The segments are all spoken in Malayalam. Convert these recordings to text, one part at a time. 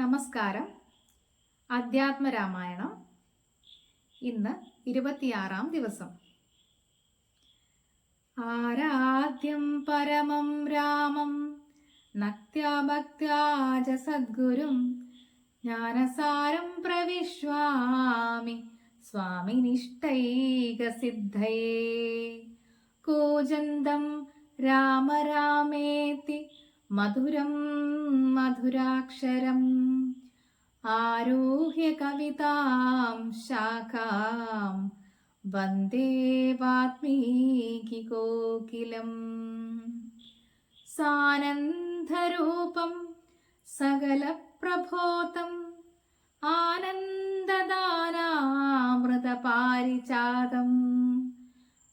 നമസ്കാരം. അധ്യാത്മരാമായണം. ഇന്ന് ഇരുപത്തിയാറാം ദിവസം. ആരാധ്യം പരമം രാമം നക്ത്യാഭക്ത്യാജ സദ്ഗുരും ജ്ഞാനസാരം പ്രവിശ്വാമി സ്വാമി സ്വാമിനിഷ്ടൈകസിദ്ധയേ കൂജന്തം രാമ രാമരാമേതി മധുരം മധുരാക്ഷരം. ആരോഹ്യ കവിതാം ശാഖാം വന്ദേ വാത്മീകി കോകിലം സാനന്ദരൂപം സകലപ്രഭോതം ആനന്ദദാനാമൃതപാരിചാതം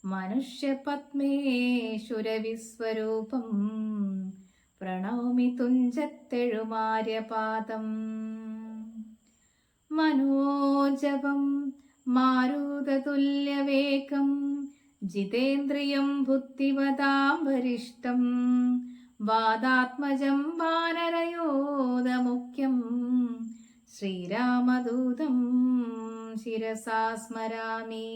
മനുഷ്യപത്മേശ്വരവിസ്വരൂപം പ്രണൗമി തുഞ്ചത്തെഴുമാര്യപാദം. മനോജവം മാരുതതുല്യവേഗം ജിതേന്ദ്രിയം ബുദ്ധിവതാം വരിഷ്ടം വാദാത്മജം വാനരയോധമുഖ്യം ശ്രീരാമദൂതം ശിരസാ സ്മരാമി.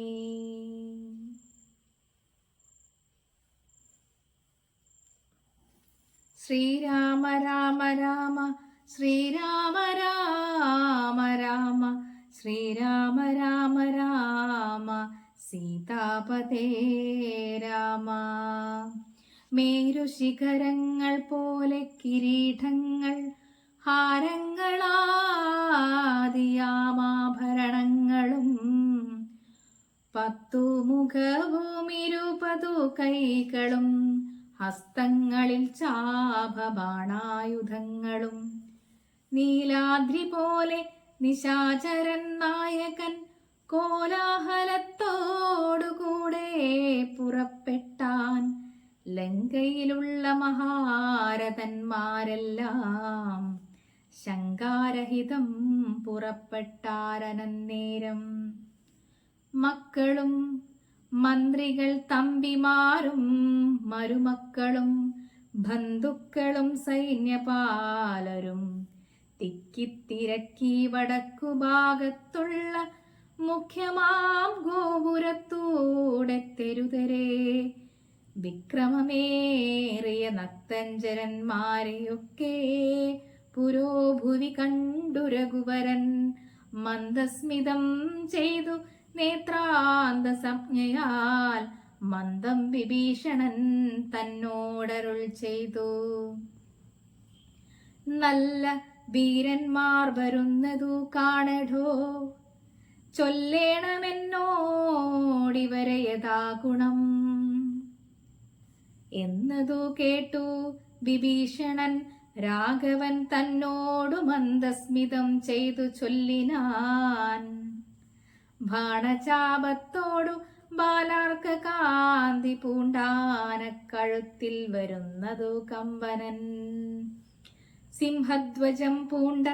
ശ്രീരാമ രാമ രാമ ശ്രീരാമ രാമ രാമ ശ്രീരാമ രാമ രാമ സീതാപതേ രാമ. മേരുശിഖരങ്ങൾ പോലെ കിരീടങ്ങൾ ഹാരങ്ങളാദിയാമാഭരണങ്ങളും പത്തു മുഖവും ഇരുപതു കൈകളും ഹസ്തങ്ങളിൽ ചാപബാണായുധങ്ങളും നീലാദ്രി പോലെ നിശാചരൻ നായകൻ കോലാഹലത്തോടുകൂടെ പുറപ്പെട്ടാൻ ലങ്കയിലുള്ള മഹാരഥന്മാരെല്ലാം ശങ്കാരഹിതം പുറപ്പെട്ടാരനന്നേരം മക്കളും മന്ത്രികൾ തമ്പിമാരും മരുമക്കളും ബന്ധുക്കളും സൈന്യപാലരും തിക്കിത്തിരക്കി വടക്കുഭാഗത്തുള്ള മുഖ്യമാം ഗോപുരത്തൂടെ തെരുതരേ. വിക്രമമേറിയ നത്തഞ്ചരന്മാരെയൊക്കെ പുരോഭുവി കണ്ടു രഘുവരൻ. മന്ദസ്മിതം ചെയ്തു നേത്രാന്ത സംജ്ഞയാൽ മന്ദം വിഭീഷണൻ തന്നോടരുൾ ചെയ്തു. നല്ല വീരന്മാർ വരുന്നതു കാണടോ? ചൊല്ലേണമെന്നോടിവരെ യഥാ ഗുണം. എന്നതു കേട്ടു വിഭീഷണൻ രാഘവൻ തന്നോടു മന്ദസ്മിതം ചെയ്തു ചൊല്ലിനാൻ. ബാണചാപത്തോടു ബാലാർക്ക കാന്തി പൂണ്ടാനക്കഴുത്തിൽ വരുന്നതു കമ്പനൻ. സിംഹധ്വജം പൂണ്ട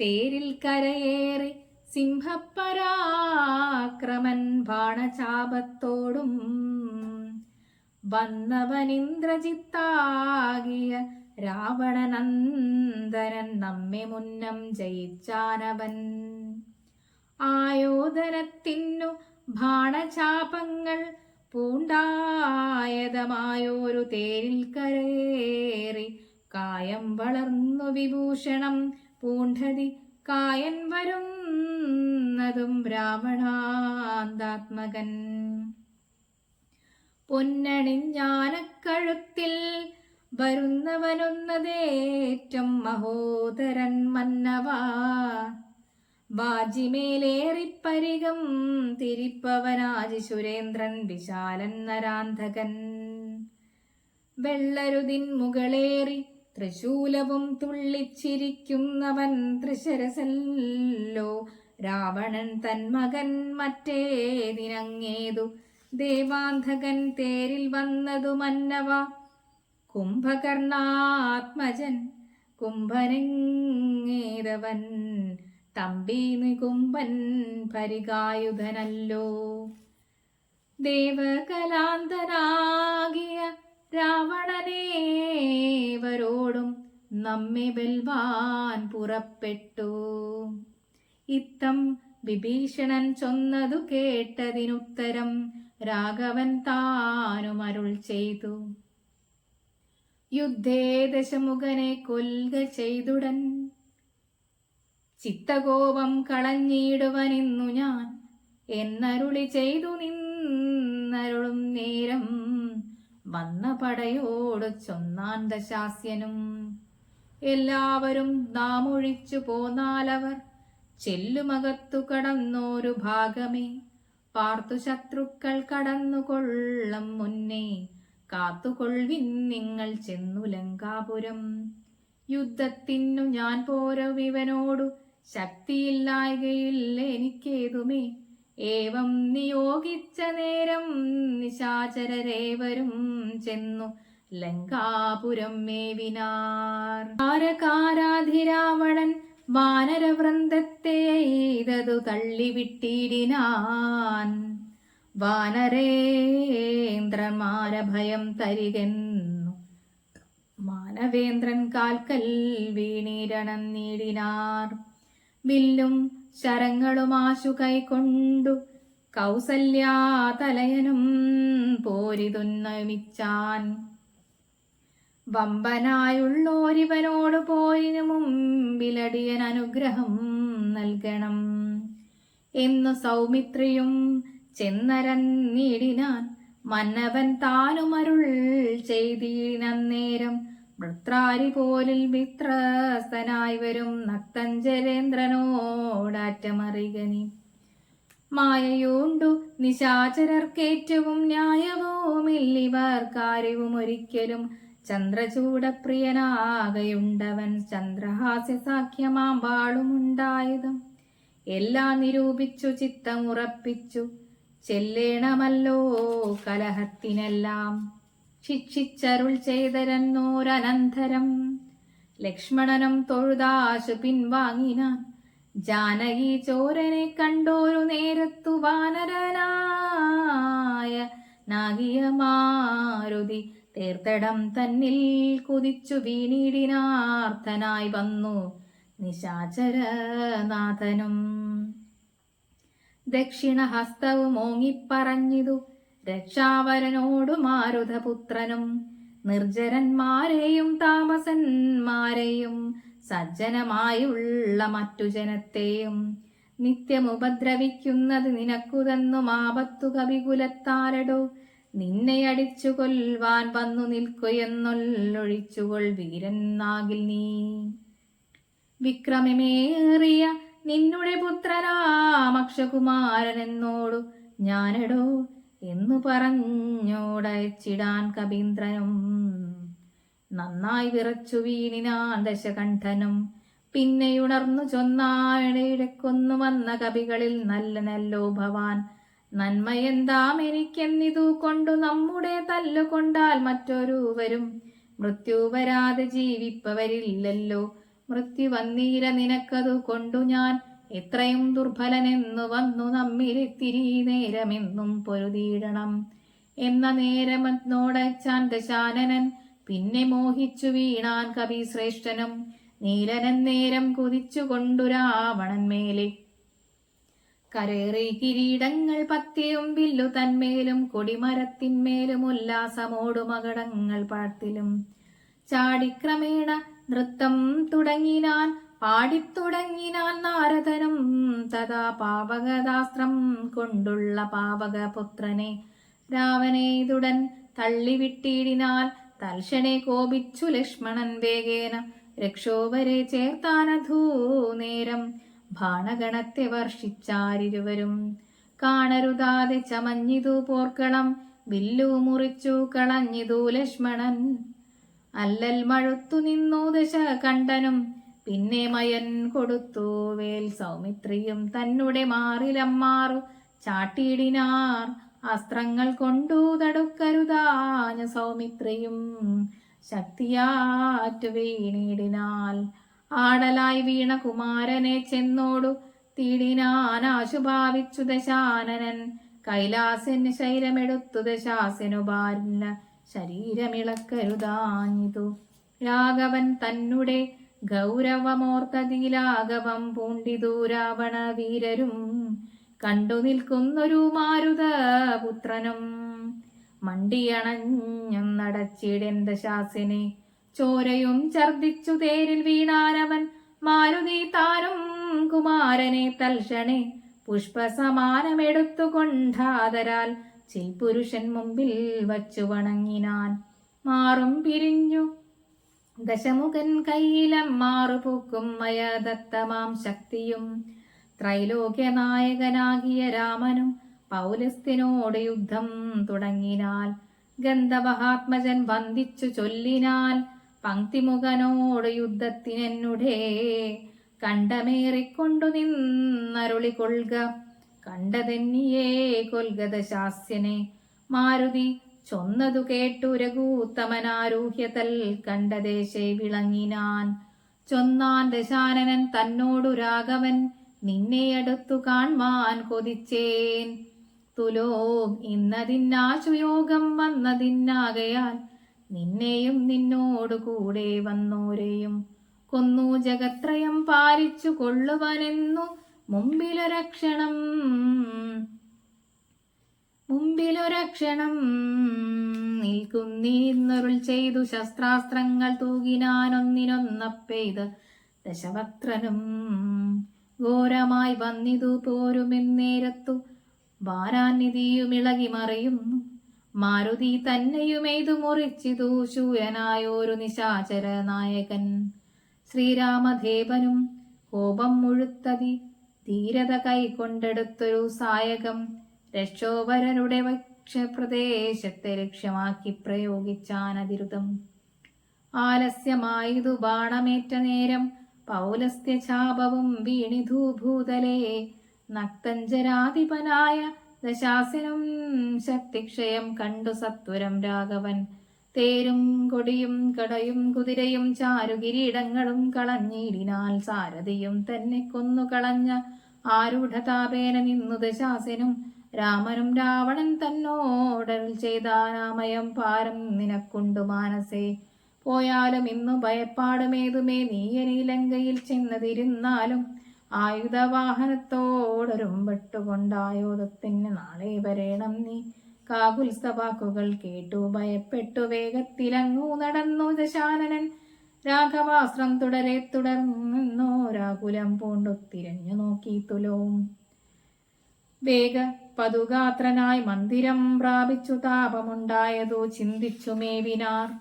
തേരിൽ കരയേറി സിംഹപരാക്രമൻ ബാണചാപത്തോടും വന്നവനിന്ദ്രജിത്താകിയ രാവണനന്ദനൻ നമ്മെ മുന്നം ജയിച്ചാനവൻ. ആയോധനത്തിനു ബാണചാപങ്ങൾ പൂണ്ടായതമായോരു തേരിൽ കരേറി കായം വളർന്നു വിഭൂഷണം പൂണ്ടതി കായൻ വരുന്നതും രാവണാന്താത്മകൻ. പൊന്നണിഞ്ഞാനക്കഴുത്തിൽ വരുന്നവനൊന്നതേറ്റം മഹോദരൻ മന്നവാ. ബാജിമേലേറിപ്പരികം തിരിപ്പവനാജി സുരേന്ദ്രൻ വിശാലൻ നരാന്ധകൻ വെള്ളരുതിൻ മുകളേറി തൃശൂലവും തുള്ളിച്ചിരിക്കുന്നവൻ തൃശരസല്ലോ. രാവണൻ തൻ മകൻ മറ്റേതിനങ്ങേതു ദേവാന്ധകൻ തേരിൽ വന്നതു മന്നവ. കുംഭകർണാത്മജൻ കുംഭനെങ്ങേതവൻ. തമ്പി നികുംബൻ പരികായുധനല്ലോ ദേവകലാന്തനാകിയ രാവണനേവരോടും നമ്മെ വെൽവാൻ പുറപ്പെട്ടു. ഇത്തം വിഭീഷണൻ ചൊന്നതു കേട്ടതിനുത്തരം രാഘവൻ താനും അരുൾ ചെയ്തു. യുദ്ധേ ദശമുഖനെ കൊൽക ചെയ്തുടൻ. ചിത്തകോപം കളഞ്ഞിടുവനിന്നു ഞാൻ. എന്നരുളി ചെയ്തു നിന്നരുളും നേരം വന്ന പടയോട് ചൊന്നാൻ ദശാസ്യനും. എല്ലാവരും നാം ഒഴിച്ചു പോന്നാലവർ ചെല്ലുമകത്തു കടന്നോരു ഭാഗമേ. പാർത്തു ശത്രുക്കൾ കടന്നുകൊള്ളം മുന്നേ. കാത്തുകൊള്ളിൻ നിങ്ങൾ ചെന്നു ലങ്കാപുരം. യുദ്ധത്തിനു ഞാൻ പോരവിവനോടു ശക്തിയില്ലായകയില്ല എനിക്കേതുമേ? ഏവം നിയോഗിച്ച നേരം നിശാചരരേവരും ചെന്നു ലങ്കാപുരം മേവിനാർ. താരകാരാധിരാവണൻ വാനരവൃന്ദത്തെ എയ്തതു തള്ളിവിട്ടിടിനാൻ. വാനരേന്ദ്രമാര ഭയം തരികെന്നു. മാനവേന്ദ്രൻ കാൽക്കൽ വീണീരണം നീടിനാർ. വില്ലും ശരങ്ങളുമാശു കൈക്കൊണ്ടു കൗസല്യാതലയനും പോരിതുന്നമിച്ചാൻ. വമ്പനായുള്ളോരിവനോട് പോരിനു മുമ്പിലടിയൻ അനുഗ്രഹം നൽകണം. എന്നു സൗമിത്രിയും ചെന്നരൻ നീടിനാൻ മന്നവൻ താനുമരുൾ ചെയ്തീനന്നേരം വൃത്രാരി പോലിൽ വിത്രസ്തനായി വരും നക്തഞ്ചരേന്ദ്രനോടാറ്റമറികനി മായയുണ്ടു നിശാചരർക്കേറ്റവും ന്യായവുമില്ലിവർ കാര്യവും ഒരിക്കലും ചന്ദ്രചൂടപ്രിയനാകയുണ്ടവൻ ചന്ദ്രഹാസ്യ സാഖ്യമാം വാളുമുണ്ടായതും എല്ലാം നിരൂപിച്ചു ചിത്തമുറപ്പിച്ചു ചെല്ലേണമല്ലോ കലഹത്തിനെല്ലാം. ശിക്ഷിച്ചരുൾ ചെയ്തരന്നോരനന്തരം ലക്ഷ്മണനും തൊഴുതാശു പിൻവാങ്ങിനാൻ ജാനകി ചോരനെ കണ്ടോരു നേരത്തു വാനരനായ നാഗിയ മാരുതി തീർത്തടം തന്നിൽ കുതിച്ചു വീണിടിനാർത്ഥനായി വന്നു നിശാചരനാഥനും. ദക്ഷിണഹസ്തവും ഓങ്ങിപ്പറഞ്ഞിതു രക്ഷാവരനോടു മാരുതപുത്രനും നിർജരന്മാരെയും താമസന്മാരെയും സജ്ജനമായുള്ള മറ്റു ജനത്തെയും നിത്യമുപദ്രവിക്കുന്നത് നിനക്കുതെന്നും ആപത്തു കവികുലത്താരടോ നിന്നെ അടിച്ചു കൊൽവാൻ വന്നു നിൽക്കുകയെന്നൊല്ലൊഴിച്ചുകൊൾ വീരനാകിൽ നീ. വിക്രമമേറിയ നിന്നുടെ പുത്രനാമക്ഷകുമാരൻ ഞാനടോ ഞാനെടോ എന്നു പറഞ്ഞോടയച്ചിടാൻ കവീന്ദ്രനും നന്നായി വിറച്ചു വീണിനാൻ ദശകണ്ഠനും. പിന്നെയുണർന്നു ചൊന്നായിടക്കൊന്നു വന്ന കവികളിൽ നല്ല നല്ലോ ഭവാൻ. നന്മയെന്താം എനിക്കെന്നിതു കൊണ്ടു നമ്മുടെ തല്ലുകൊണ്ടാൽ മറ്റൊരുവരും മൃത്യു വരാതെ ജീവിപ്പവരില്ലല്ലോ. മൃത്യു വന്നീര നിനക്കതു കൊണ്ടു ഞാൻ എത്രയും ദുർബലനെന്നു വന്നു നമ്മിലെത്തിരി നേരമെന്നും പൊരുതിയിടണം. എന്ന നേരമെന്നോടച്ചാൻ ദശാനനൻ പിന്നെ മോഹിച്ചു വീണാൻ കവി ശ്രേഷ്ഠനും നീലനൻ നേരം കുതിച്ചു കൊണ്ടു രാവണൻ മേലെ. കരേറി കിരീടങ്ങൾ പത്തിയും വില്ലു തന്മേലും കൊടിമരത്തിന്മേലും ഉല്ലാസമോടു മകടങ്ങൾ പാട്ടിലും. ചാടിക്രമേണ നൃത്തം തുടങ്ങിനാൻ പാടിത്തുടങ്ങിനാൻ നാരദനും തഥാ പാവകദാസ്ത്രം കൊണ്ടുള്ള പാവകപുത്രനെ രാവനേതുടൻ തള്ളിവിട്ടിടിനാൽ തൽക്ഷണെ കോപിച്ചു ലക്ഷ്മണൻ വേഗേന. രക്ഷോവരെ ചേർത്താനധൂ നേരം ബാണഗണത്തെ വർഷിച്ചാരിരുവരും. കാണരുതാതെ ചമഞ്ഞിതു പോർക്കളം വില്ലു മുറിച്ചു കളഞ്ഞിതു ലക്ഷ്മണൻ. അല്ലൽ മഴുത്തു നിന്നു ദശ കണ്ടനും പിന്നെ മയൻ കൊടുത്തു വേൽ സൗമിത്രിയും തന്നെ മാറിലമ്മാറു ചാട്ടിയിടിനാർ അസ്ത്രങ്ങൾ കൊണ്ടു തടുക്കരുതാഞ്ഞ സൗമിത്രിയും ശക്തിയാറ്റു വീണിടിനാൽ. ആടലായി വീണ കുമാരനെ ചെന്നോടു തിടിനാനാശുഭാവിച്ചു ദശാനനൻ. കൈലാസന് ശൈലമെടുത്തു ദശാസനു ഭാര്യ ശരീരമിളക്കരുതാഞ്ഞിതു രാഘവൻ തന്നെ ഗൗരവമോർത്തതിലാഘവം പൂണ്ടിതു രാവണ വീരരും കണ്ടു നിൽക്കുന്നൊരു മാരുത പുത്രനും മണ്ടിയണഞ്ഞും നടച്ചിടെന്ത ശാസിനെ ചോരയും ഛർദിച്ചു തേരിൽ വീണാനവൻ മാരുതി താനും കുമാരനെ തൽക്ഷണേ പുഷ്പസമാനമെടുത്തുകൊണ്ടാതരാൽ ചിൽപുരുഷൻ മുമ്പിൽ വച്ചു വണങ്ങിനാൻ മാറും പിരിഞ്ഞു ദശമുഖൻ കയ്യിലം മാറുപൂക്കും മയദത്തമാം ശക്തിയും. ത്രൈലോക്യ നായകനാകിയ രാമനും പൗലസ്തിനോട് യുദ്ധം തുടങ്ങിനാൽ ഗന്ധവഹാത്മജൻ വന്ദിച്ചു ചൊല്ലിനാൽ പങ്ക്തിമുഖനോട് യുദ്ധത്തിനെന്നുടേ കണ്ടമേറിക്കൊണ്ടു നിന്നരുളി കൊൽക കണ്ടതെന്നിയേ കൊൽഗത ശാസ്യനെ മാരുതി ചൊന്നതു കേട്ടു രഘൂത്തമനാരൂഹ്യതൽ കണ്ടദേശേ വിളങ്ങിനാൻ. ചൊന്നാൻ ദശാനനൻ തന്നോടു രാഘവൻ നിന്നെയടുത്തു കാൺമാൻ കൊതിച്ചേൻ. തുലോ ഇന്നതിന്നാശുയോഗം വന്നതിന്നാകയാൽ നിന്നെയും നിന്നോടു കൂടെ വന്നോരെയും. കൊന്നു ജഗത്രയം പാലിച്ചു കൊള്ളുവനെന്നു മുമ്പിലൊരക്ഷണം മുമ്പിലൊരക്ഷണം നിൽക്കുന്നീന്നൊരുൾ ചെയ്തു ശസ്ത്രാസ്ത്രങ്ങൾ തൂകിനാനൊന്നിനൊന്നപ്പെയ്ത് ദശവക്ത്രനും ഘോരമായി വന്നിതു പോരുമെന്നേരത്തു വാരാനിധിയുമിളകി മറിയുന്നു മാരുതി തന്നെയുമെയ്തു മുറിച്ചിതു ശൂയനായോരു നിശാചര നായകൻ. ശ്രീരാമദേവനും കോപം മുഴുത്തതി ധീരത കൈകൊണ്ടെടുത്തൊരു സായകം രക്ഷോവരരുടെ വക്ഷപ്രദേശത്തെ ലക്ഷ്യമാക്കി പ്രയോഗിച്ചാനതിരുതം ആലസ്യമായതു ബാണമേറ്റ നേരം പൗലസ്ത്യ ചാപവും വീണിധൂ ഭൂതലേ നക്തഞ്ചരാധിപനായ ദശാസനം ശക്തിക്ഷയം കണ്ടു സത്വരം രാഘവൻ. തേരും കൊടിയും കടയും കുതിരയും ചാരുകിരീടങ്ങളും കളഞ്ഞിടിനാൽ സാരഥിയും തന്നെ കൊന്നു കളഞ്ഞ ആരൂഢതാപേന നിന്നു ദശാസനും രാമനും രാവണൻ തന്നോടൽ ചെയ്താനാമയം പാരം നിനക്കുണ്ടു മാനസേ. പോയാലും ഇന്നു ഭയപ്പാടുമേതുമേ? നീയനി ലങ്കയിൽ ചെന്നതിരുന്നാലും ആയുധവാഹനത്തോടൊരുമ്പെട്ടുകൊണ്ടായോധത്തിന് നാളെ വരേണം നീ. കാകുൽസ്തവാക്കുകൾ കേട്ടു ഭയപ്പെട്ടു വേഗത്തിലങ്ങു നടന്നു ദശാനനൻ. രാഘവാസ്ത്രം തുടരെ തുടർന്നോ രാകുലം പൂണ്ടു തിരഞ്ഞു നോക്കി തുലവും വേഗ പതുഗാത്രനായി മന്ദിരം പ്രാപിച്ചു താപമുണ്ടായതു ചിന്തിച്ചു മേവിനാർ.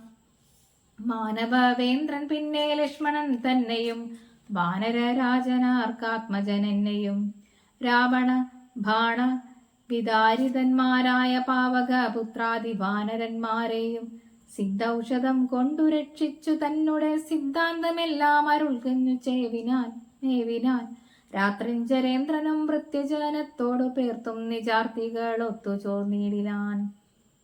മാനവവേന്ദ്രൻ പിന്നെ ലക്ഷ്മണൻ തന്നെയും വാനരരാജനാർക്കാത്മജനെന്നെയും. രാവണ ഭാണ വിദാരിതന്മാരായ പാവക പുത്രാദി വാനരന്മാരെയും സിദ്ധൌഷധം കൊണ്ടു രക്ഷിച്ചു തന്നുടെ സിദ്ധാന്തമെല്ലാം അരുൾകഞ്ഞു ചേവിനാൻ മേവിനാൽ. രാത്രിഞ്ചരേന്ദ്രനും വൃത്യജനത്തോടു പേർത്തും നിജാർത്ഥികൾ ഒത്തു ചോർന്നിടിനാൻ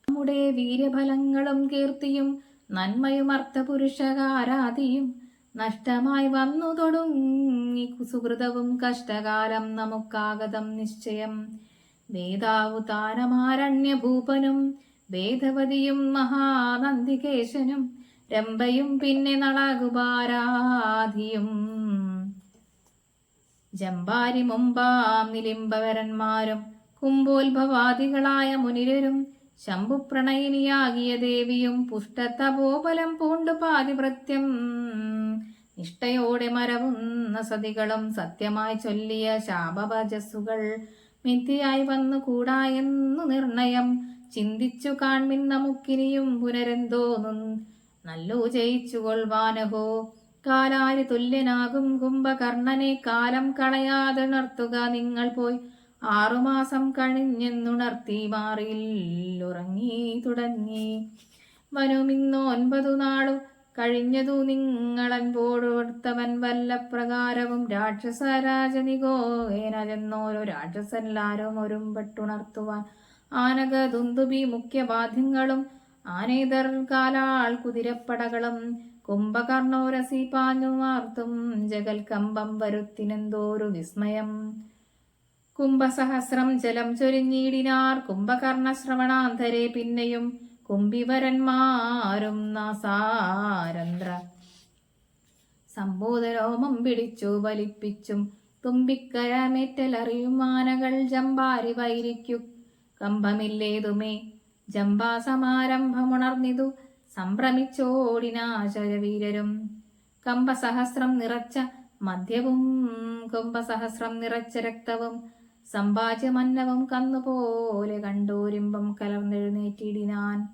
നമ്മുടെ വീര്യഫലങ്ങളും കീർത്തിയും നന്മയും അർത്ഥപുരുഷകാരാതിയും നഷ്ടമായി വന്നു തൊടുങ്ങി. സുഹൃതവും കഷ്ടകാലം നമുക്കാഗതം നിശ്ചയം. വേദാവു താരമാരണ്യഭൂപനും വേദവതിയും മഹാനന്ദികേശനും രംഭയും പിന്നെ നളകുപാരാധിയും. ജമ്പാരി മുമ്പാം നിലിംബവരന്മാരും കുംഭോത്ഭവാദികളായ മുനിരരും ശംഭുപ്രണയിനിയാകിയ ദേവിയും പുഷ്ടത്തപോബലം പൂണ്ടു പാതിവൃത്യം നിഷ്ഠയോടെ മരവുന്ന സതികളും സത്യമായി ചൊല്ലിയ ശാപവജസ്സുകൾ മിഥ്യയായി വന്നു എന്നു നിർണയം. ചിന്തിച്ചു കാൺമിൻ നമുക്കിനിയും പുനരെന്തോന്നും. നല്ലു ജയിച്ചു കൊൾവാനഹോ കാലാരി തുല്യനാകും കുംഭകർണനെ കാലം കളയാതെ ഉണർത്തുക നിങ്ങൾ പോയി. ആറുമാസം കഴിഞ്ഞെന്നുണർത്തി മാറിയില്ലുറങ്ങി ഉറങ്ങി തുടങ്ങി. വനുമിന്നോ ഒൻപതു നാളു കഴിഞ്ഞതു നിങ്ങളൻപോടുത്തവൻ വല്ല പ്രകാരവും രാക്ഷസരാജനികോന ചെന്നോരോ രാക്ഷസല്ലാരും ഒരുമ്പെട്ടുണർത്തുവാൻ. ആനക ദുന്ദുബി മുഖ്യബാധ്യങ്ങളും ആനേതർ കാലാൾ കുതിരപ്പടകളും കുംഭകർണോരസി പാഞ്ഞു വാർത്തും ജഗൽ കമ്പം വരുത്തിനെന്തോരു വിസ്മയം. കുംഭസഹസ്രം ജലം ചൊരിഞ്ഞിടിനാർ കുംഭകർണ ശ്രവണാന്തരെ പിന്നെയും കുംഭിവരന്മാരും നാസാരന്ധ്ര. സംബോധരോമം പിടിച്ചു വലിപ്പിച്ചും തുമ്പിക്കരമേറ്റലറിയും ആനകൾ ജമ്പാരി വൈരിക്കു. കമ്പമില്ലേതുമേ? ജമ്പാസമാരംഭമുണർന്നിതു സംഭ്രമിച്ചോടിനാശരവീരരും കമ്പസഹസ്രം നിറച്ച മദ്യവും കുംഭസഹസ്രം നിറച്ച രക്തവും സമ്പാജ്യമന്നവും കന്നുപോലെ കണ്ടോരിമ്പം കലർന്നെഴുന്നേറ്റിടിനാൻ.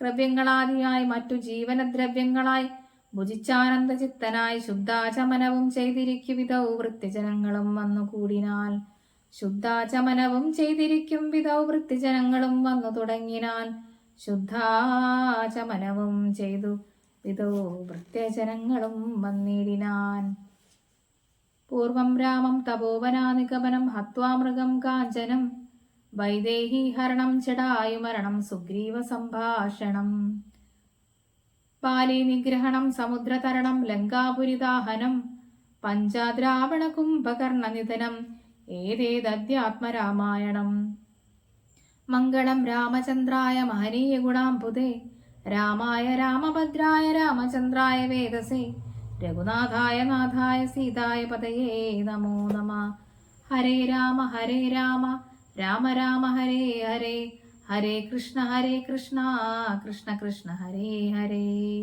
ക്രവ്യങ്ങളാദിയായി മറ്റു ജീവനദ്രവ്യങ്ങളായി ഭുജിച്ചാനന്ദചിത്തനായി ശുദ്ധാചമനവും ചെയ്തിരിക്കും വിധൗ വൃത്തിജനങ്ങളും വന്നു കൂടിനാൽ ശുദ്ധാചമനവും ചെയ്തിരിക്കും വിധൗ വൃത്തിജനങ്ങളും വന്നു തുടങ്ങിനാൽ ശുദ്ധാചമനവും ചെയ്തു. വിധോ വൃത്യജനങ്ങളും വന്നിടിനാൻ. പൂർവം രാമം തപോവനാനിഗമനം ഹത്വാമൃഗം കാഞ്ചനം. വൈദേഹി ഹരണം ചടായുമരണം സുഗ്രീവ സംഭാഷണം. പാലി നിഗ്രഹണം സമുദ്രതരണം ലങ്കാപുരിദാഹനം. പഞ്ചാദ്രാവണ കുംഭകർണ നിധനം ഏതേതദ്യാത്മരാമായണം മംഗളം രാമചന്ദ്രായ മാനീയ ഗുണാംബുദേ രാമായ രാമഭദ്രായ രാമചന്ദ്രായ വേദസേ. രഘുനാഥായ നാഥായ സീതായ പതയേ നമോ നമ. ഹരേ രാമ ഹരേ രാമ. രാമ രാമ ഹരേ ഹരേ. ഹരേ കൃഷ്ണ ഹരേ കൃഷ്ണ. കൃഷ്ണ കൃഷ്ണ ഹരേ ഹരേ.